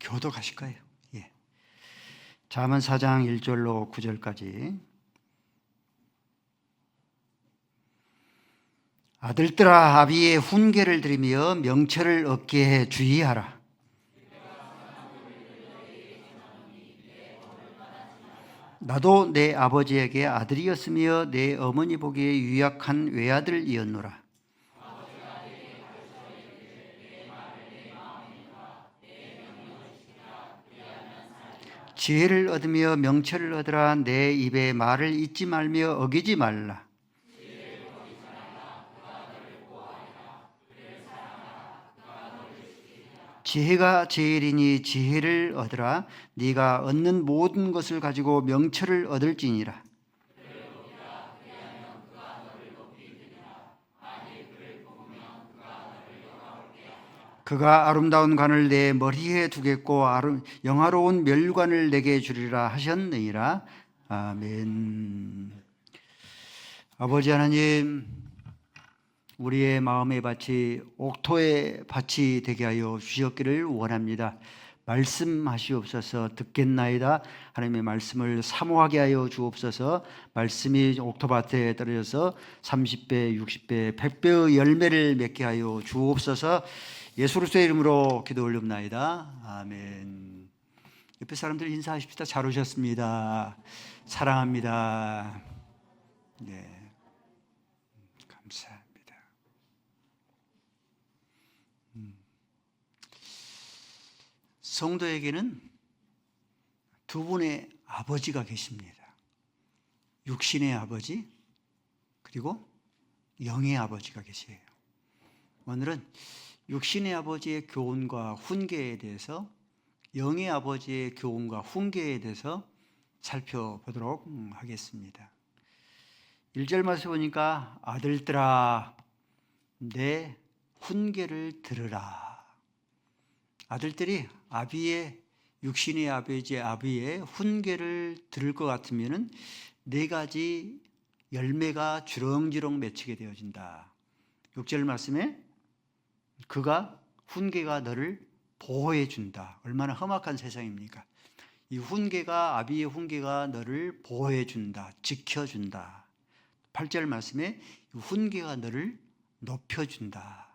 교도하실 거예요. 예. 잠언 4장 1절로 9절까지 아들들아 아비의 훈계를 들으며 명철을 얻게 해 주의하라. 나도 내 아버지에게 아들이었으며 내 어머니 보기에 유약한 외아들이었노라. 지혜를 얻으며 명철을 얻으라. 내 입에 말을 잊지 말며 어기지 말라. 지혜가 제일이니 지혜를 얻으라. 네가 얻는 모든 것을 가지고 명철을 얻을지니라 그가 아름다운 관을 내 머리에 두겠고 영화로운 멸관을 내게 주리라 하셨느니라. 아멘. 아버지 하나님 우리의 마음의 밭이 옥토의 밭이 되게 하여 주셨기를 원합니다. 말씀하시옵소서 듣겠나이다. 하나님의 말씀을 사모하게 하여 주옵소서. 말씀이 옥토밭에 떨어져서 30배, 60배, 100배의 열매를 맺게 하여 주옵소서 예수 그리스도의 이름으로 기도 올립나이다. 아멘. 옆에 사람들 인사하십시다. 잘 오셨습니다. 사랑합니다. 네. 감사합니다. 성도에게는 두 분의 아버지가 계십니다. 육신의 아버지 그리고 영의 아버지가 계세요. 오늘은 육신의 아버지의 교훈과 훈계에 대해서 영의 아버지의 교훈과 훈계에 대해서 살펴보도록 하겠습니다. 1절 말씀 보니까 아들들아 내 훈계를 들으라. 아들들이 아비의 육신의 아버지의 아비의 훈계를 들을 것 같으면은 네 가지 열매가 주렁주렁 맺히게 되어진다. 6절 말씀에 그가 훈계가 너를 보호해 준다. 얼마나 험악한 세상입니까? 이 훈계가 아비의 훈계가 너를 보호해 준다. 지켜 준다. 8절 말씀에 훈계가 너를 높여 준다.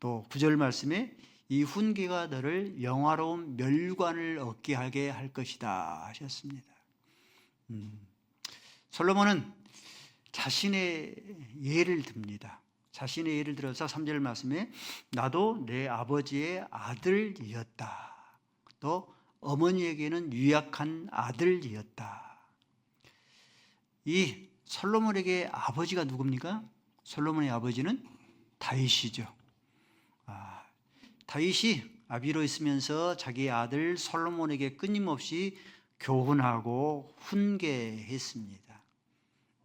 또 9절 말씀에 이 훈계가 너를 영화로운 멸관을 얻게 하게 할 것이다 하셨습니다. 음, 솔로몬은 자신의 예를 듭니다. 자신의 예를 들어서 3절 말씀에 나도 내 아버지의 아들이었다. 또 어머니에게는 유약한 아들이었다. 이 솔로몬에게 아버지가 누굽니까? 솔로몬의 아버지는 다윗이죠. 아, 다윗이 아비로 있으면서 자기 아들 솔로몬에게 끊임없이 교훈하고 훈계했습니다.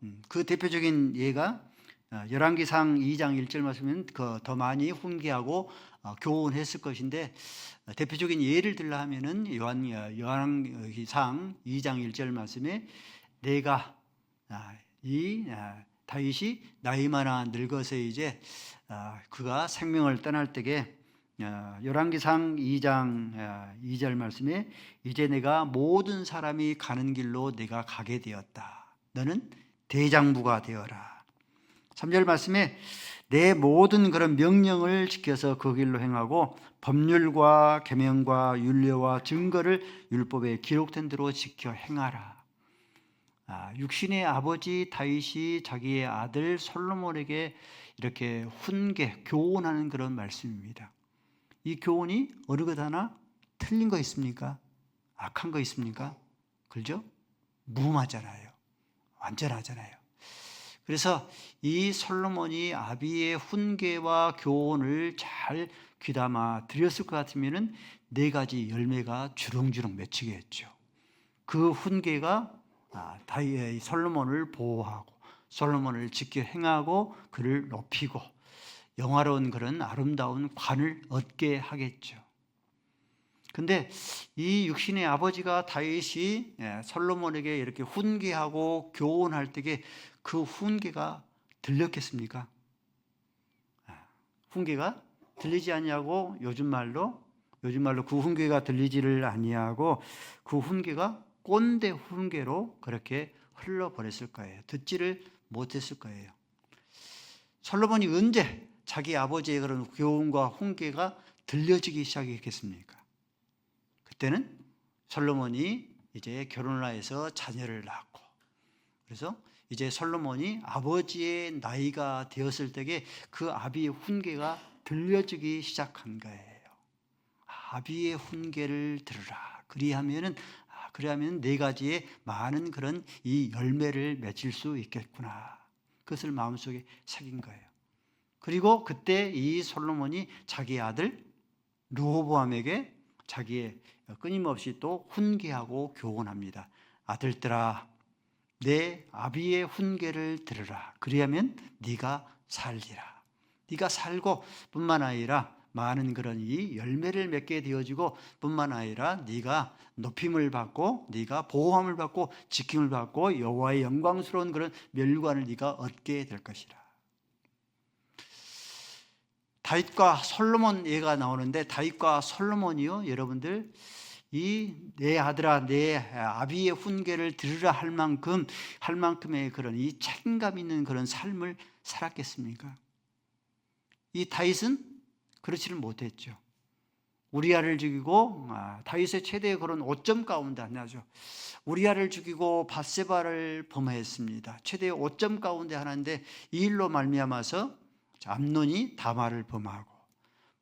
음, 그 대표적인 예가 어, 열왕기상 2장 1절 말씀은 더 많이 훈계하고 어, 교훈했을 것인데 어, 대표적인 예를 들라 하면은 요한 열왕기상 2장 1절 말씀에 내가 아, 이 다윗이 나이마나 늙어서 이제 그가 생명을 떠날 때에 열왕기상 2장 2절 말씀에 이제 내가 모든 사람이 가는 길로 내가 가게 되었다. 너는 대장부가 되어라. 3절 말씀에 내 모든 그런 명령을 지켜서 그 길로 행하고 법률과 계명과 윤례와 증거를 율법에 기록된 대로 지켜 행하라. 아, 육신의 아버지 다윗이 자기의 아들 솔로몬에게 이렇게 훈계, 교훈하는 그런 말씀입니다. 이 교훈이 어느 것 하나 틀린 거 있습니까? 악한 거 있습니까? 그죠? 무마잖아요. 완전하잖아요. 그래서 이 솔로몬이 아비의 훈계와 교훈을 잘 귀담아 드렸을 것 같으면은 네 가지 열매가 주렁주렁 맺히게 했죠. 그 훈계가 아, 다이 솔로몬을 보호하고 솔로몬을 지켜 행하고 그를 높이고 영화로운 그런 아름다운 관을 얻게 하겠죠. 근데 이 육신의 아버지가 다윗이 예, 솔로몬에게 이렇게 훈계하고 교훈할 때에 그 훈계가 들렸겠습니까? 아, 훈계가 들리지 않냐고 요즘 말로 요즘 말로 그 훈계가 들리지를 아니하고 그 훈계가 꼰대 훈계로 그렇게 흘러버렸을 거예요. 듣지를 못했을 거예요. 솔로몬이 언제 자기 아버지의 그런 교훈과 훈계가 들려지기 시작했겠습니까? 그때는 솔로몬이 이제 결혼을 해서 자녀를 낳고 그래서 이제 솔로몬이 아버지의 나이가 되었을 때에 그 아비의 훈계가 들려지기 시작한 거예요. 아비의 훈계를 들으라. 그리하면은 아, 그리하면 네 가지의 많은 그런 이 열매를 맺을 수 있겠구나. 그것을 마음속에 새긴 거예요. 그리고 그때 이 솔로몬이 자기 아들 르호보암에게 자기의 끊임없이 또 훈계하고 교훈합니다. 아들들아, 내 아비의 훈계를 들으라. 그리하면 네가 살리라. 네가 살고 뿐만 아니라 많은 그런 이 열매를 맺게 되어지고 뿐만 아니라 네가 높임을 받고 네가 보호함을 받고 지킴을 받고 여호와의 영광스러운 그런 멸관을 네가 얻게 될 것이라. 다윗과 솔로몬 예가 나오는데 다윗과 솔로몬이요 여러분들 이 내 아들아 내 아비의 훈계를 들으라 할 만큼 할 만큼의 그런 이 책임감 있는 그런 삶을 살았겠습니까? 이 다윗은 그렇지를 못했죠. 우리아를 죽이고 아, 다윗의 최대의 그런 오점 가운데 하나죠. 우리아를 죽이고 바세바를 범하였습니다. 최대의 오점 가운데 하나인데 이 일로 말미암아서 암논이 다말을 범하고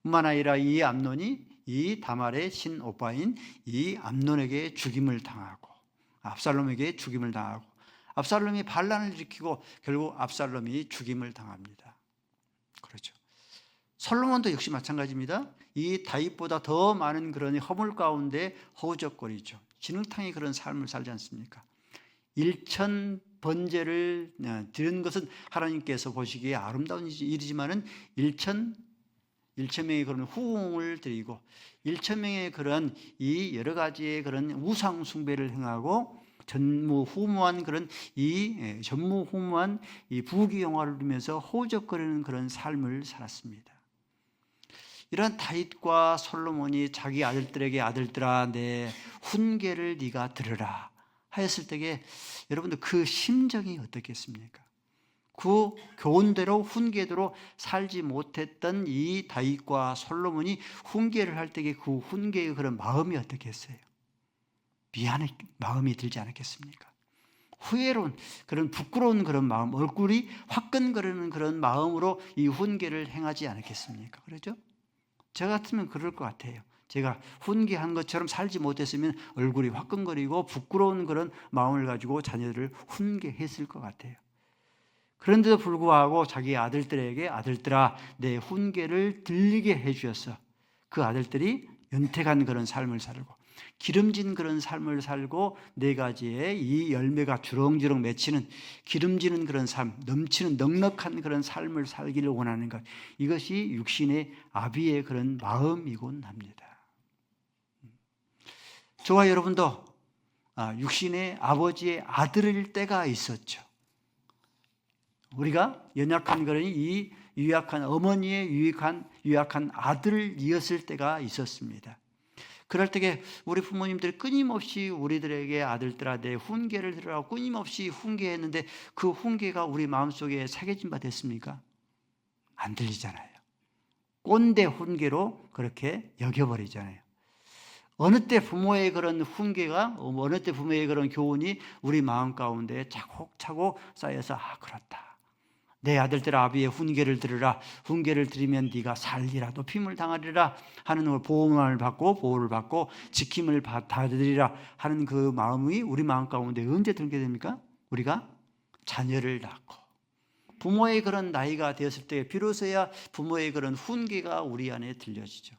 뿐만 아니라 이 암논이 이 다말의 친오빠인 이 암논에게 죽임을 당하고 압살롬에게 죽임을 당하고 압살롬이 반란을 일으키고 결국 압살롬이 죽임을 당합니다. 그렇죠. 솔로몬도 역시 마찬가지입니다. 이 다윗보다 더 많은 그런 허물 가운데 허우적거리죠. 진흙탕의 그런 삶을 살지 않습니까? 일천 번제를 드린 것은 하나님께서 보시기에 아름다운 일이지만은 일천 일천 명의 그런 후궁을 드리고 일천 명의 그런 이 여러 가지의 그런 우상 숭배를 행하고 전무후무한 그런 이 전무후무한 이 부귀영화를 누리면서 호적거리는 그런 삶을 살았습니다. 이런 다윗과 솔로몬이 자기 아들들에게 아들들아 내 훈계를 네가 들으라 하였을 때에 여러분들 그 심정이 어떻겠습니까? 그 교훈대로 훈계대로 살지 못했던 이 다윗과 솔로몬이 훈계를 할 때에 그 훈계의 그런 마음이 어떻겠어요? 미안의 마음이 들지 않았겠습니까? 후회로운 그런 부끄러운 그런 마음, 얼굴이 화끈거리는 그런 마음으로 이 훈계를 행하지 않았겠습니까? 그렇죠? 저 같으면 그럴 것 같아요. 제가 훈계한 것처럼 살지 못했으면 얼굴이 화끈거리고 부끄러운 그런 마음을 가지고 자녀들을 훈계했을 것 같아요. 그런데도 불구하고 자기 아들들에게 아들들아 내 훈계를 들리게 해주었어. 그 아들들이 연택한 그런 삶을 살고 기름진 그런 삶을 살고 네 가지의 이 열매가 주렁주렁 맺히는 기름지는 그런 삶, 넘치는 넉넉한 그런 삶을 살기를 원하는 것. 이것이 육신의 아비의 그런 마음이곤 합니다. 저와 여러분도 아, 육신의 아버지의 아들일 때가 있었죠. 우리가 연약한 그러니 이 유약한 어머니의 유약한 유약한 아들이었을 때가 있었습니다. 그럴 때에 우리 부모님들이 끊임없이 우리들에게 아들들아 내 훈계를 들으라고 끊임없이 훈계했는데 그 훈계가 우리 마음속에 새겨진 바 됐습니까? 안 들리잖아요. 꼰대 훈계로 그렇게 여겨버리잖아요. 어느 때 부모의 그런 훈계가 어느 때 부모의 그런 교훈이 우리 마음 가운데 차곡차곡 쌓여서 아 그렇다. 내 아들들 아비의 훈계를 들으라 훈계를 들으면 네가 살리라 높임을 당하리라 하는 걸 보호를 받고 보호를 받고 지킴을 받아들이라 하는 그 마음이 우리 마음 가운데 언제 들게 됩니까? 우리가 자녀를 낳고 부모의 그런 나이가 되었을 때 비로소야 부모의 그런 훈계가 우리 안에 들려지죠.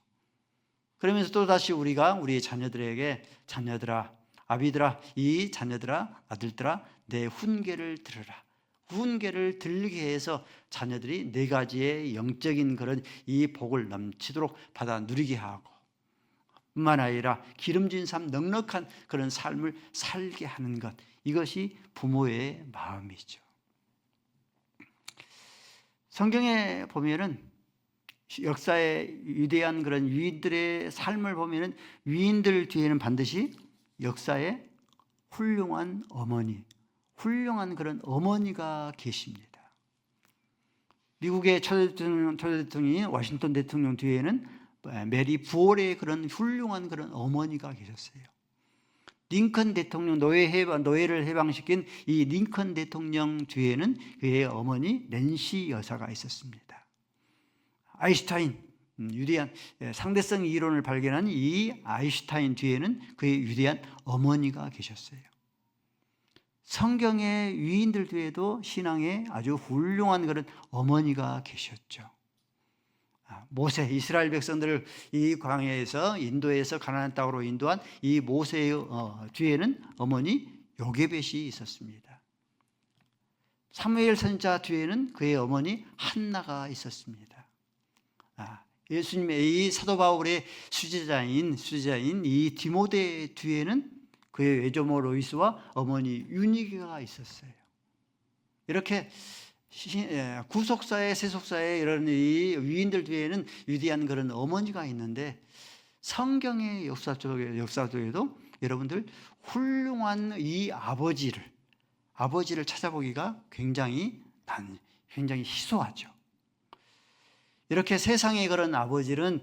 그러면서 또 다시 우리가 우리 자녀들에게 자녀들아 아비들아 이 자녀들아 아들들아 내 훈계를 들으라. 훈계를 들리게 해서 자녀들이 네 가지의 영적인 그런 이 복을 넘치도록 받아 누리게 하고 뿐만 아니라 기름진 삶, 넉넉한 그런 삶을 살게 하는 것 이것이 부모의 마음이죠. 성경에 보면은 역사의 위대한 그런 위인들의 삶을 보면은 위인들 뒤에는 반드시 역사의 훌륭한 어머니, 훌륭한 그런 어머니가 계십니다. 미국의 초대 대통령, 초대 대통령이 워싱턴 대통령 뒤에는 메리 부월의 그런 훌륭한 그런 어머니가 계셨어요. 링컨 대통령 노예 해방, 노예를 해방시킨 이 링컨 대통령 뒤에는 그의 어머니 낸시 여사가 있었습니다. 아인슈타인 음, 위대한 예, 상대성 이론을 발견한 이 아인슈타인 뒤에는 그의 위대한 어머니가 계셨어요. 성경의 위인들 뒤에도 신앙의 아주 훌륭한 그런 어머니가 계셨죠. 아, 모세 이스라엘 백성들을 이 광야에서 인도에서 가나안 땅으로 인도한 이 모세의 어, 뒤에는 어머니 요게벳이 있었습니다. 사무엘 선자 뒤에는 그의 어머니 한나가 있었습니다. 아, 예수님의 이 사도 바울의 수제자인 수제자인 이 디모데 뒤에는 그의 외조모 로이스와 어머니 유니기가 있었어요. 이렇게 시- 예, 구속사에 세속사에 이런 이 위인들 뒤에는 위대한 그런 어머니가 있는데 성경의 역사 쪽에 역사 쪽에도 여러분들 훌륭한 이 아버지를 아버지를 찾아보기가 굉장히 난 굉장히 희소하죠. 이렇게 세상의 그런 아버지는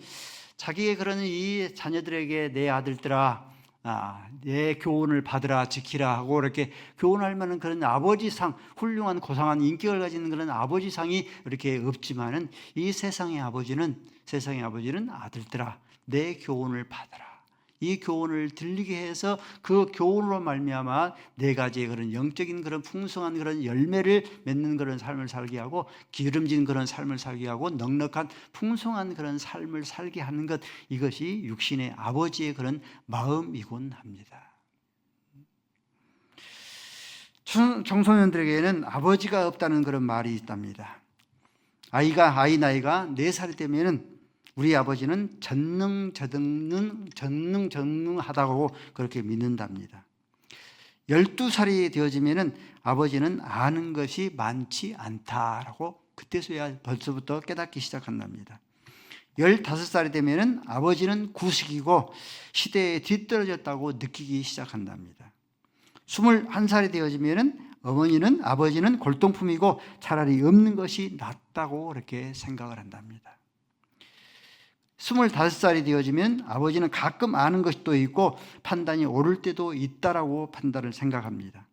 자기의 그런 이 자녀들에게 내 아들들아 아, 내 교훈을 받으라 지키라 하고 이렇게 교훈할 만한 그런 아버지상 훌륭한 고상한 인격을 가지는 그런 아버지상이 이렇게 없지만은 이 세상의 아버지는 세상의 아버지는 아들들아 내 교훈을 받아라. 이 교훈을 들리게 해서 그 교훈으로 말미암아 네 가지의 그런 영적인 그런 풍성한 그런 열매를 맺는 그런 삶을 살게 하고 기름진 그런 삶을 살게 하고 넉넉한 풍성한 그런 삶을 살게 하는 것 이것이 육신의 아버지의 그런 마음이곤 합니다. 청- 청소년들에게는 아버지가 없다는 그런 말이 있답니다. 아이가 아이 나이가 네살 되면은 우리 아버지는 전능전능 전능전능하다고 그렇게 믿는답니다. 12살이 되어지면은 아버지는 아는 것이 많지 않다라고 그때서야 벌써부터 깨닫기 시작한답니다. 15살이 되면은 아버지는 구식이고 시대에 뒤떨어졌다고 느끼기 시작한답니다. 21살이 되어지면은 어머니는 아버지는 골동품이고 차라리 없는 것이 낫다고 그렇게 생각을 한답니다. 25살이 되어지면 아버지는 가끔 아는 또 있고 판단이 옳을 때도 있다라고 판단을 생각합니다.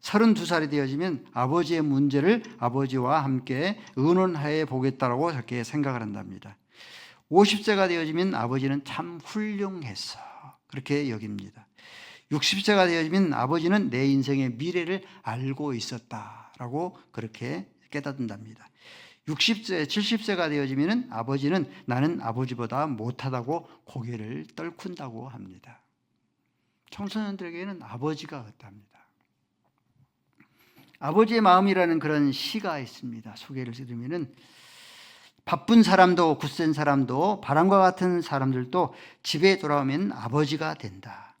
32살이 되어지면 아버지의 문제를 아버지와 함께 의논하에 보겠다라고 저렇게 생각을 한답니다. 50세가 되어지면 아버지는 참 훌륭했어. 그렇게 여깁니다. 60세가 되어지면 아버지는 내 인생의 미래를 알고 있었다라고 그렇게 깨닫는답니다. 60세, 70세가 되어지면 아버지는 나는 아버지보다 못하다고 고개를 떨군다고 합니다. 청소년들에게는 아버지가 없답니다. 아버지의 마음이라는 그런 시가 있습니다. 소개를 들으면은 바쁜 사람도 굳센 사람도 바람과 같은 사람들도 집에 돌아오면 아버지가 된다.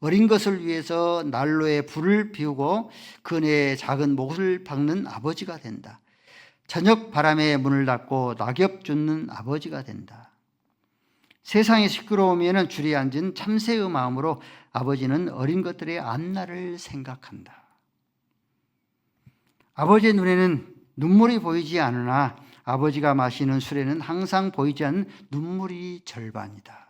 어린 것을 위해서 난로에 불을 피우고 그네에 작은 못을 박는 아버지가 된다. 저녁 바람에 문을 닫고 낙엽 줍는 아버지가 된다. 세상이 시끄러우면 줄이 앉은 참새의 마음으로 아버지는 어린 것들의 앞날을 생각한다. 아버지의 눈에는 눈물이 보이지 않으나 아버지가 마시는 술에는 항상 보이지 않는 눈물이 절반이다.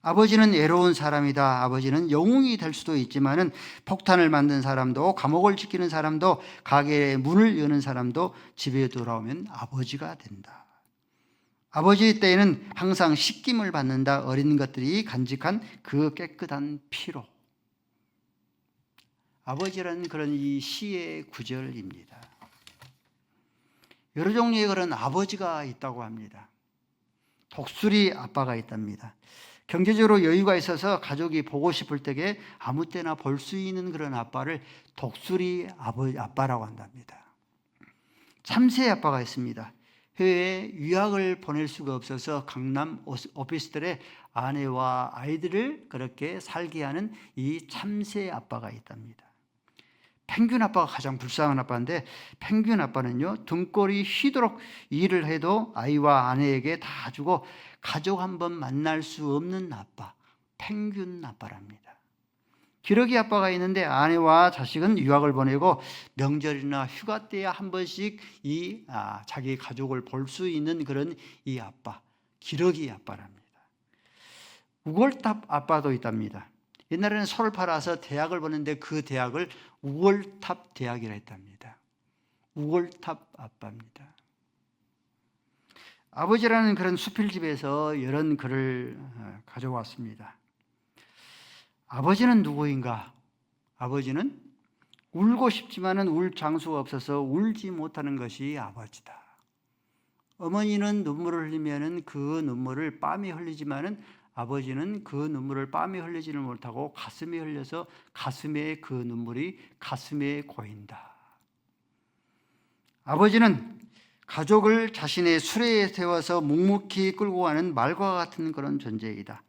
아버지는 애로운 사람이다. 아버지는 영웅이 될 수도 있지만은 폭탄을 만든 사람도 감옥을 지키는 사람도 가게의 문을 여는 사람도 집에 돌아오면 아버지가 된다. 아버지 때에는 항상 씻김을 받는다. 어린 것들이 간직한 그 깨끗한 피로. 아버지라는 그런 이 시의 구절입니다. 여러 종류의 그런 아버지가 있다고 합니다. 독수리 아빠가 있답니다. 경제적으로 여유가 있어서 가족이 보고 싶을 때에 아무 때나 볼 수 있는 그런 아빠를 독수리 아빠라고 한답니다. 참새 아빠가 있습니다. 해외에 유학을 보낼 수가 없어서 강남 오피스텔에 아내와 아이들을 그렇게 살게 하는 이 참새 아빠가 있답니다. 펭귄 아빠가 가장 불쌍한 아빠인데 펭귄 아빠는요 등골이 휘도록 일을 해도 아이와 아내에게 다 주고 가족 한 번 만날 수 없는 아빠 펭귄 아빠랍니다. 기러기 아빠가 있는데 아내와 자식은 유학을 보내고 명절이나 휴가 때에 한 번씩 이 아, 자기 가족을 볼 수 있는 그런 이 아빠 기러기 아빠랍니다. 우월탑 아빠도 있답니다. 옛날에는 소를 팔아서 대학을 보는데 그 대학을 우월탑 대학이라 했답니다. 우월탑 아빠입니다. 아버지라는 그런 수필집에서 이런 글을 어, 가져왔습니다. 아버지는 누구인가? 아버지는 울고 싶지만은 울 장수가 없어서 울지 못하는 것이 아버지다. 어머니는 눈물을 흘리면은 그 눈물을 뺨이 흘리지만은 아버지는 그 눈물을 뺨이 흘리지를 못하고 가슴에 흘려서 가슴에 그 눈물이 가슴에 고인다. 아버지는 가족을 자신의 수레에 세워서 묵묵히 끌고 가는 말과 같은 그런 존재이다.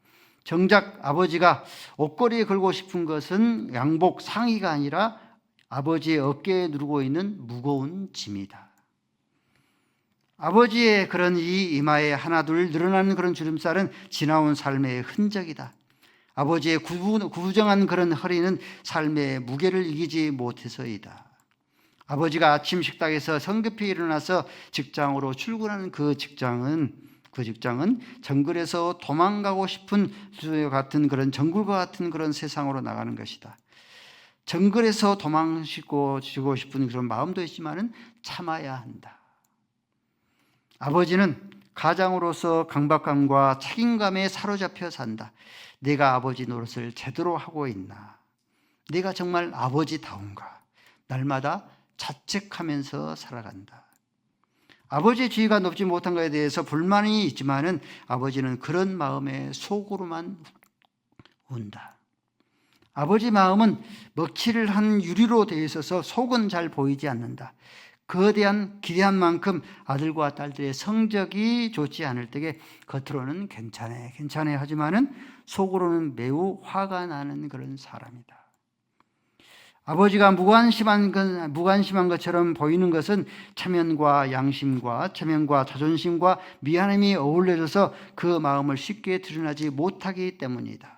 정작 아버지가 옷걸이에 걸고 싶은 것은 양복 상의가 아니라 아버지의 어깨에 누르고 있는 무거운 짐이다. 아버지의 그런 이 이마에 하나둘 늘어나는 그런 주름살은 지나온 삶의 흔적이다. 아버지의 구부정한 그런 허리는 삶의 무게를 이기지 못해서이다. 아버지가 아침 식탁에서 성급히 일어나서 직장으로 출근하는 그 직장은 그 직장은 정글에서 도망가고 싶은 같은 그런 정글과 같은 그런 세상으로 나가는 것이다. 정글에서 도망치고 지고 싶은 그런 마음도 있지만은 참아야 한다. 아버지는 가장으로서 강박감과 책임감에 사로잡혀 산다. 내가 아버지 노릇을 제대로 하고 있나? 내가 정말 아버지다운가? 날마다 자책하면서 살아간다. 아버지의 지위가 높지 못한 것에 대해서 불만이 있지만은 아버지는 그런 마음에 속으로만 운다. 아버지 마음은 먹칠을 한 유리로 되어 있어서 속은 잘 보이지 않는다. 그에 대한 기대한 만큼 아들과 딸들의 성적이 좋지 않을 때에 겉으로는 괜찮아, 괜찮아 하지만은 속으로는 매우 화가 나는 그런 사람이다. 아버지가 무관심한, 것, 무관심한 것처럼 보이는 것은 체면과 양심과 체면과 자존심과 미안함이 어울려져서 그 마음을 쉽게 드러나지 못하기 때문이다.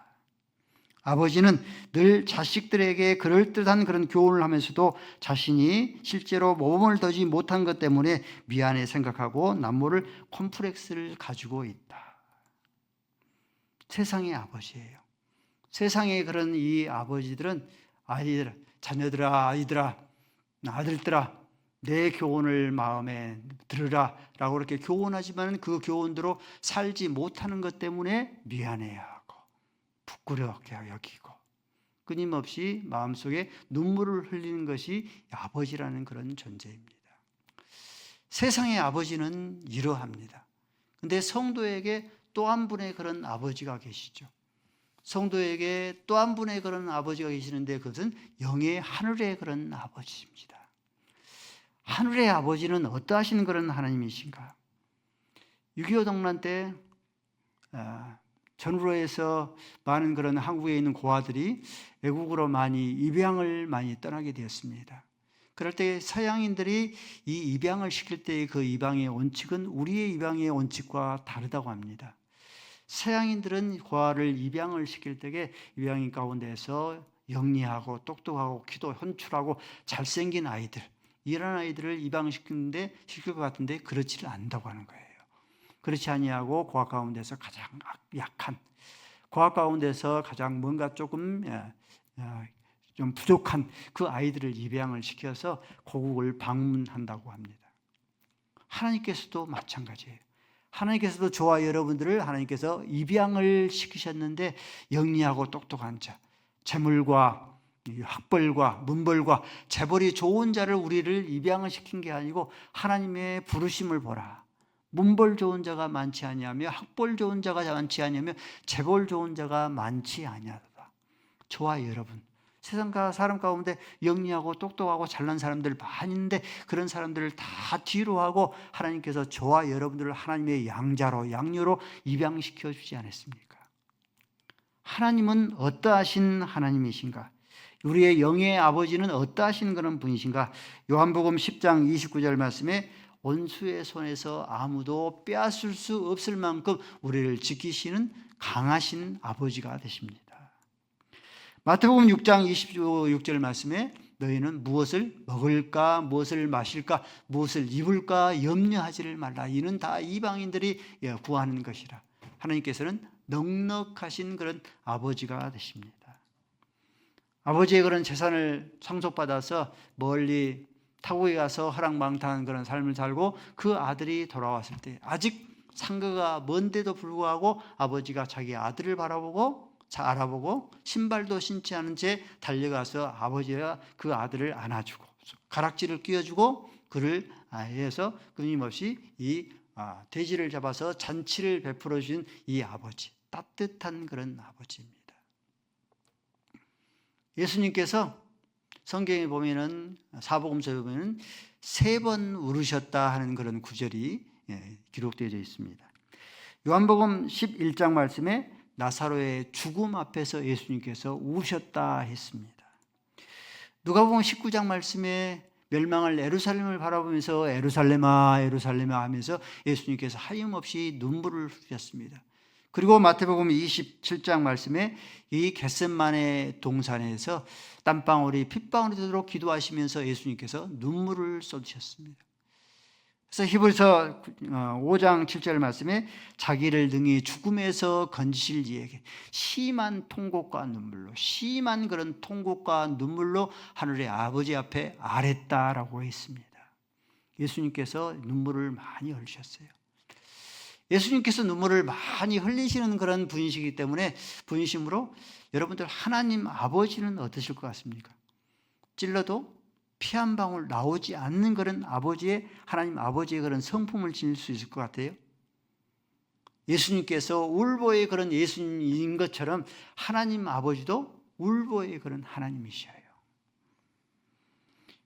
아버지는 늘 자식들에게 그럴듯한 그런 교훈을 하면서도 자신이 실제로 모범을 더지 못한 것 때문에 미안해 생각하고 남모를 콤플렉스를 가지고 있다. 세상의 아버지예요. 세상의 그런 이 아버지들은 아이들, 자녀들아, 아이들아, 아들들아, 내 교훈을 마음에 들으라 라고 이렇게 교훈하지만 그 교훈대로 살지 못하는 것 때문에 미안해요. 부끄럽게 여기고 끊임없이 마음속에 눈물을 흘리는 것이 아버지라는 그런 존재입니다. 세상의 아버지는 이러합니다. 근데 성도에게 또 한 분의 그런 아버지가 계시죠. 성도에게 또 한 분의 그런 아버지가 계시는데 그것은 영의 하늘의 그런 아버지입니다. 하늘의 아버지는 어떠하신 그런 하나님이신가? 6.25 동란 때 아, 전후로에서 많은 그런 한국에 있는 고아들이 외국으로 많이 입양을 많이 떠나게 되었습니다. 그럴 때 서양인들이 이 입양을 시킬 때의 그 입양의 원칙은 우리의 입양의 원칙과 다르다고 합니다. 서양인들은 고아를 입양을 시킬 때에 입양인 가운데서 영리하고 똑똑하고 키도 현출하고 잘생긴 아이들 이런 아이들을 입양시키는데 시킬 것 같은데 그렇지를 않다고 하는 거예요. 그렇지 아니하고 고학 가운데서 가장 약한 고학 가운데서 가장 뭔가 조금 예, 예, 좀 부족한 그 아이들을 입양을 시켜서 고국을 방문한다고 합니다. 하나님께서도 마찬가지예요. 하나님께서도 저와 여러분들을 하나님께서 입양을 시키셨는데 영리하고 똑똑한 자, 재물과 학벌과 문벌과 재벌이 좋은 자를 우리를 입양을 시킨 게 아니고 하나님의 부르심을 보라. 문벌 좋은 자가 많지 아니하며 학벌 좋은 자가 많지 아니하며 재벌 좋은 자가 많지 아니하다. 저와 여러분 세상 사람 가운데 영리하고 똑똑하고 잘난 사람들 많이 있는데 그런 사람들을 다 뒤로 하고 하나님께서 저와 여러분들을 하나님의 양자로 양녀로 입양시켜 주지 않았습니까? 하나님은 어떠하신 하나님이신가? 우리의 영의 아버지는 어떠하신 그런 분이신가? 요한복음 10장 29절 말씀에 원수의 손에서 아무도 빼앗을 수 없을 만큼 우리를 지키시는 강하신 아버지가 되십니다. 마태복음 6장 26절 말씀에 너희는 무엇을 먹을까, 무엇을 마실까, 무엇을 입을까 염려하지를 말라. 이는 다 이방인들이 예, 구하는 것이라. 하나님께서는 넉넉하신 그런 아버지가 되십니다. 아버지의 그런 재산을 상속받아서 멀리 타국에 가서 허랑방탕한 그런 삶을 살고 그 아들이 돌아왔을 때 아직 상가가 먼데도 불구하고 아버지가 자기 아들을 바라보고 자 알아보고 신발도 신지 않은 채 달려가서 아버지가 그 아들을 안아주고 가락지를 끼워주고 그를 해서 끊임없이 이 아, 돼지를 잡아서 잔치를 베풀어 주신 이 아버지 따뜻한 그런 아버지입니다. 예수님께서 성경에 보면은 사복음서에 보면은 세 번 울으셨다 하는 그런 구절이 예, 기록되어 있습니다. 요한복음 11장 말씀에 나사로의 죽음 앞에서 예수님께서 우셨다 했습니다. 누가복음 19장 말씀에 멸망할 에루살렘을 바라보면서 에루살렘아 에루살렘아 하면서 예수님께서 하염없이 눈물을 흘렸습니다. 그리고 마태복음 27장 말씀에 이 겟셋만의 동산에서 땀방울이 핏방울이 되도록 기도하시면서 예수님께서 눈물을 쏟으셨습니다. 그래서 히브리서 5장 어, 7절 말씀에 자기를 능히 죽음에서 건지실 이에게 심한 통곡과 눈물로 심한 그런 통곡과 눈물로 하늘의 아버지 앞에 아랬다라고 했습니다. 예수님께서 눈물을 많이 흘리셨어요. 예수님께서 눈물을 많이 흘리시는 그런 분이시기 때문에 분심으로 여러분들 하나님 아버지는 어떠실 것 같습니까? 찔러도 피 한 방울 나오지 않는 그런 아버지의 하나님 아버지의 그런 성품을 지닐 수 있을 것 같아요. 예수님께서 울보의 그런 예수님인 것처럼 하나님 아버지도 울보의 그런 하나님이셔요.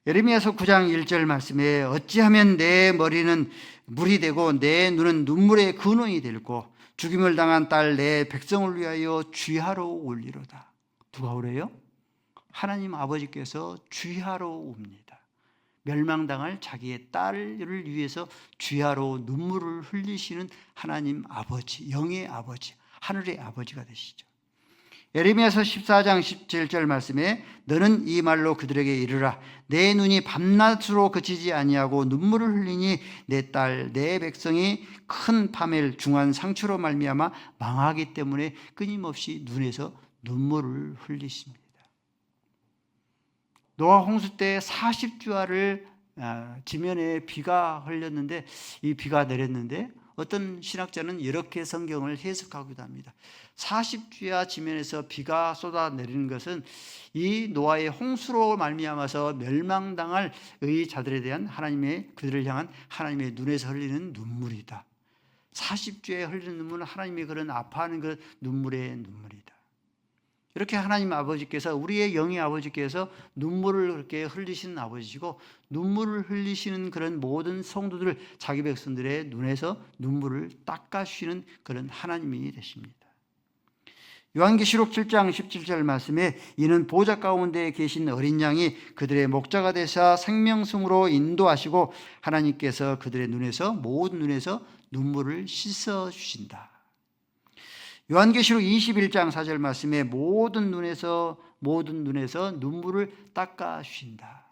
예레미야서 9장 1절 말씀에 어찌하면 내 머리는 물이 되고 내 눈은 눈물의 근원이 될고 죽임을 당한 딸 내 백성을 위하여 쥐하러 올리로다. 누가 오래요? 하나님 아버지께서 쥐하러 옵니다. 멸망당할 자기의 딸을 위해서 쥐하러 눈물을 흘리시는 하나님 아버지, 영의 아버지, 하늘의 아버지가 되시죠. 에레미야서 14장 17절 말씀에 너는 이 말로 그들에게 이르라 내 눈이 밤낮으로 그치지 아니하고 눈물을 흘리니 내 딸 내 백성이 큰 파멸 중한 상처로 말미암아 망하기 때문에 끊임없이 눈에서 눈물을 흘리십니다. 노아 홍수 때 40주야를 아, 지면에 비가 흘렸는데 이 비가 내렸는데 어떤 신학자는 이렇게 성경을 해석하기도 합니다. 40주야 지면에서 비가 쏟아 내리는 것은 이 노아의 홍수로 말미암아서 멸망당할 의자들에 대한 하나님의 그들을 향한 하나님의 눈에서 흘리는 눈물이다. 40주에 흘리는 눈물은 하나님의 그런 아파하는 그 눈물의 눈물이다. 이렇게 하나님 아버지께서 우리의 영의 아버지께서 눈물을 그렇게 흘리시는 아버지시고 눈물을 흘리시는 그런 모든 성도들 자기 백성들의 눈에서 눈물을 닦아주시는 그런 하나님이 되십니다. 요한계시록 7장 17절 말씀에 이는 보좌 가운데 계신 어린 양이 그들의 목자가 되사 생명승으로 인도하시고 하나님께서 그들의 눈에서 모든 눈에서 눈물을 씻어 주신다. 요한계시록 21장 4절 말씀에 모든 눈에서 모든 눈에서 눈물을 닦아 주신다.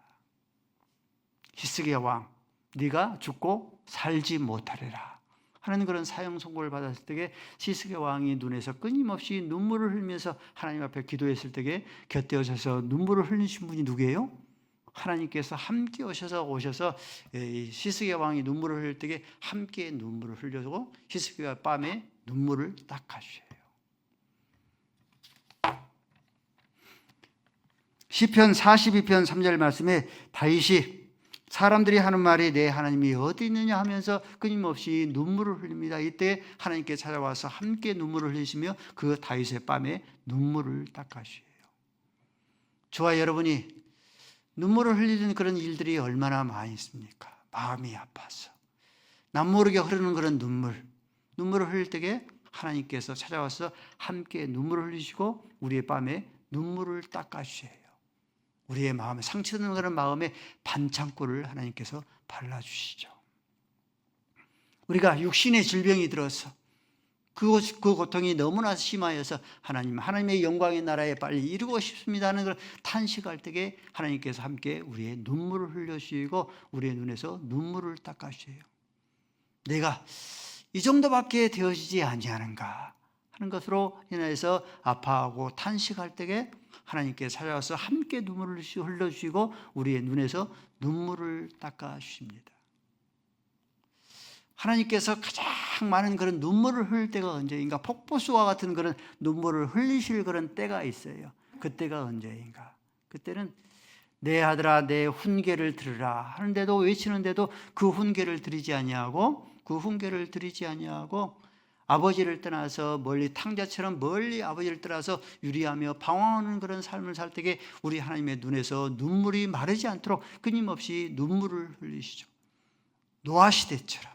히스기야 왕, 네가 죽고 살지 못하리라. 하는 그런 사형 선고를 받았을 때에 시스게 왕이 눈에서 끊임없이 눈물을 흘리면서 하나님 앞에 기도했을 때에 곁에 오셔서 눈물을 흘리신 분이 누구예요? 하나님께서 함께 오셔서 오셔서 시스게 왕이 눈물을 흘릴 때에 함께 눈물을 흘려주고 시스게가 밤에 눈물을 닦아주셔요. 시편 42편 3절 말씀에 다윗이 사람들이 하는 말이 내 하나님이 어디 있느냐 하면서 끊임없이 눈물을 흘립니다. 이때 하나님께 찾아와서 함께 눈물을 흘리시며 그 다윗의 밤에 눈물을 닦아주세요. 저와 여러분이 눈물을 흘리는 그런 일들이 얼마나 많이 있습니까? 마음이 아파서 남 모르게 흐르는 그런 눈물, 눈물을 흘릴 때에 하나님께서 찾아와서 함께 눈물을 흘리시고 우리의 밤에 눈물을 닦아주세요. 우리의 마음에 상처되는 그런 마음에 반창고를 하나님께서 발라주시죠. 우리가 육신의 질병이 들어서 그, 고- 그 고통이 너무나 심하여서 하나님, 하나님의 영광의 나라에 빨리 이루고 싶습니다 하는 그런 탄식할 때에 하나님께서 함께 우리의 눈물을 흘려주시고 우리의 눈에서 눈물을 닦아주세요. 내가 이 정도밖에 되어지지 아니하는가 하는 것으로 인해서 아파하고 탄식할 때에 하나님께 찾아와서 함께 눈물을 흘려주시고 우리의 눈에서 눈물을 닦아 주십니다. 하나님께서 가장 많은 그런 눈물을 흘릴 때가 언제인가? 폭포수와 같은 그런 눈물을 흘리실 그런 때가 있어요. 그때가 언제인가? 그때는 내 아들아 내 훈계를 들으라 하는데도 외치는데도 그 훈계를 드리지 아니하고 그 훈계를 드리지 아니하고 아버지를 떠나서 멀리 탕자처럼 멀리 아버지를 떠나서 유리하며 방황하는 그런 삶을 살 때에 우리 하나님의 눈에서 눈물이 마르지 않도록 끊임없이 눈물을 흘리시죠. 노아 시대처럼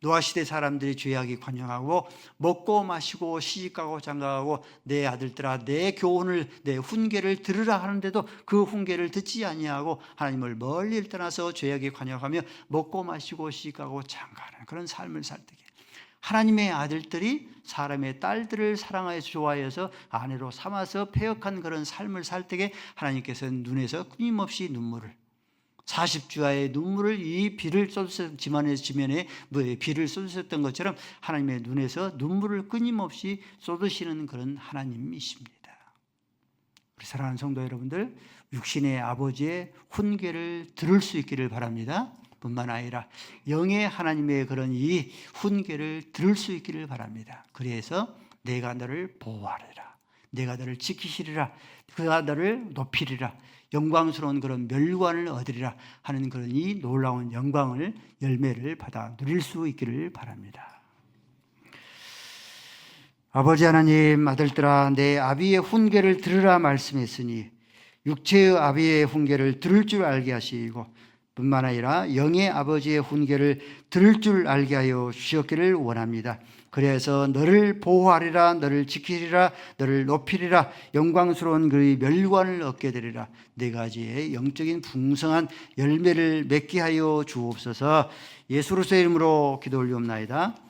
노아 시대 사람들이 죄악이 관영하고 먹고 마시고 시집가고 장가가고 내 아들들아 내 교훈을 내 훈계를 들으라 하는데도 그 훈계를 듣지 아니하고 하나님을 멀리 떠나서 죄악에 관여하며 먹고 마시고 시집가고 장가하는 그런 삶을 살 때에 하나님의 아들들이 사람의 딸들을 사랑하여 좋아해서 아내로 삼아서 폐역한 그런 삶을 살 때에 하나님께서는 눈에서 끊임없이 눈물을 40주야의 눈물을 이 비를 쏟으셨 지면에 지면에 뭐 비를 쏟으셨던 것처럼 하나님의 눈에서 눈물을 끊임없이 쏟으시는 그런 하나님이십니다. 우리 사랑하는 성도 여러분들, 육신의 아버지의 훈계를 들을 수 있기를 바랍니다. 뿐만 아니라 영의 하나님의 그런 이 훈계를 들을 수 있기를 바랍니다. 그래서 내가 너를 보호하리라. 내가 너를 지키시리라. 그가 너를 높이리라. 영광스러운 그런 멸관을 얻으리라 하는 그런 이 놀라운 영광을 열매를 받아 누릴 수 있기를 바랍니다. 아버지 하나님 아들들아 내 아비의 훈계를 들으라 말씀했으니 육체의 아비의 훈계를 들을 줄 알게 하시고 뿐만 아니라 영의 아버지의 훈계를 들을 줄 알게 하여 주셨기를 원합니다. 그래서 너를 보호하리라 너를 지키리라 너를 높이리라 영광스러운 그의 멸관을 얻게 되리라. 네 가지의 영적인 풍성한 열매를 맺게 하여 주옵소서. 예수로서의 이름으로 기도 올리옵나이다